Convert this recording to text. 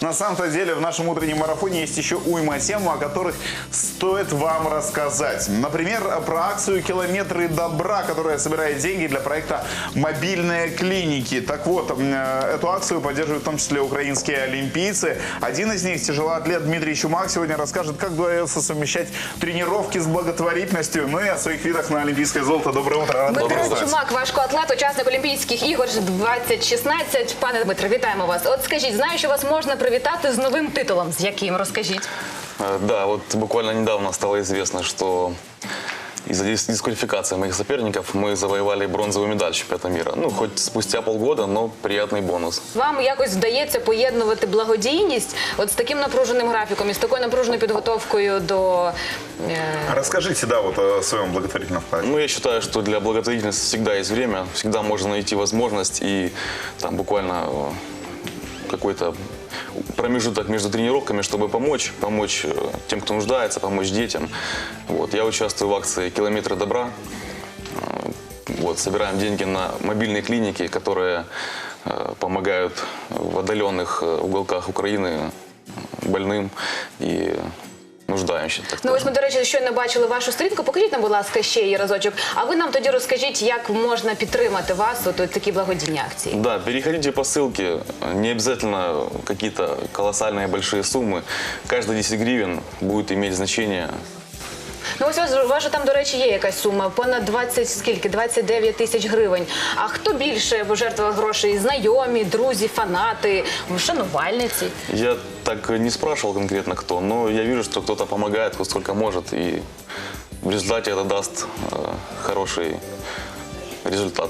На самом-то деле в нашем утреннем марафоне есть еще уйма тем, о которых стоит вам рассказать. Например, про акцию «Километры добра», которая собирает деньги для проекта «Мобильные клиники». Так вот, м, э, эту акцию поддерживают в том числе украинские олимпийцы. Один из них, тяжелоатлет Дмитрий Чумак, сегодня расскажет, как удается совмещать тренировки с благотворительностью, ну и о своих видах на олимпийское золото. Доброе утро. Рад вас Дмитро приветствовать. Чумак, важкоатлет, учасник Олімпійських ігор 2016. Пане Дмитро, вітаємо вас. От скажіть, знаю, що вас можна привітати з новим титулом. З яким розкажіть? Э, Да, вот буквально недавно стало известно, что из-за дис- дисквалификации моих соперников мы завоевали бронзовую медаль чемпионата мира. Ну, хоть спустя полгода, но приятный бонус. Вам якось вдається поєднувати благодійність от з таким напруженим графіком і з такою напруженою підготовкою до е, Расскажите, да, вот о своем благотворительном вкладе. Ну, я считаю, что для благотворительности всегда есть время, всегда можно найти возможность и там буквально э, какой-то промежуток между тренировками, чтобы помочь, помочь э, тем, кто нуждается, помочь детям. Вот, я участвую в акции «Километры добра». Э, Вот, собираем деньги на мобильные клиники, которые э, помогают в отдаленных уголках Украины больным и нуждающимся. так Ну ось скажем. ми, до речі, щойно бачили вашу сторінку. Покажіть нам, будь ласка, ще її разочок. А ви нам тоді розкажіть, як можна підтримати вас от, от такі благодійні акції. Да, переходите по ссылке. Не обязательно какие-то колоссальные большие суммы. Каждые 10 гривен будет иметь значение. Ну ось же там, до речі, є якась сума, понад 20, скільки? 29 тисяч гривень. А хто більше пожертвував грошей? Знайомі, друзі, фанати, шанувальниці? Я так не спрашивал конкретно кто, но я вижу, что кто-то помогает, кто сколько может, и в результате это даст э, хороший результат.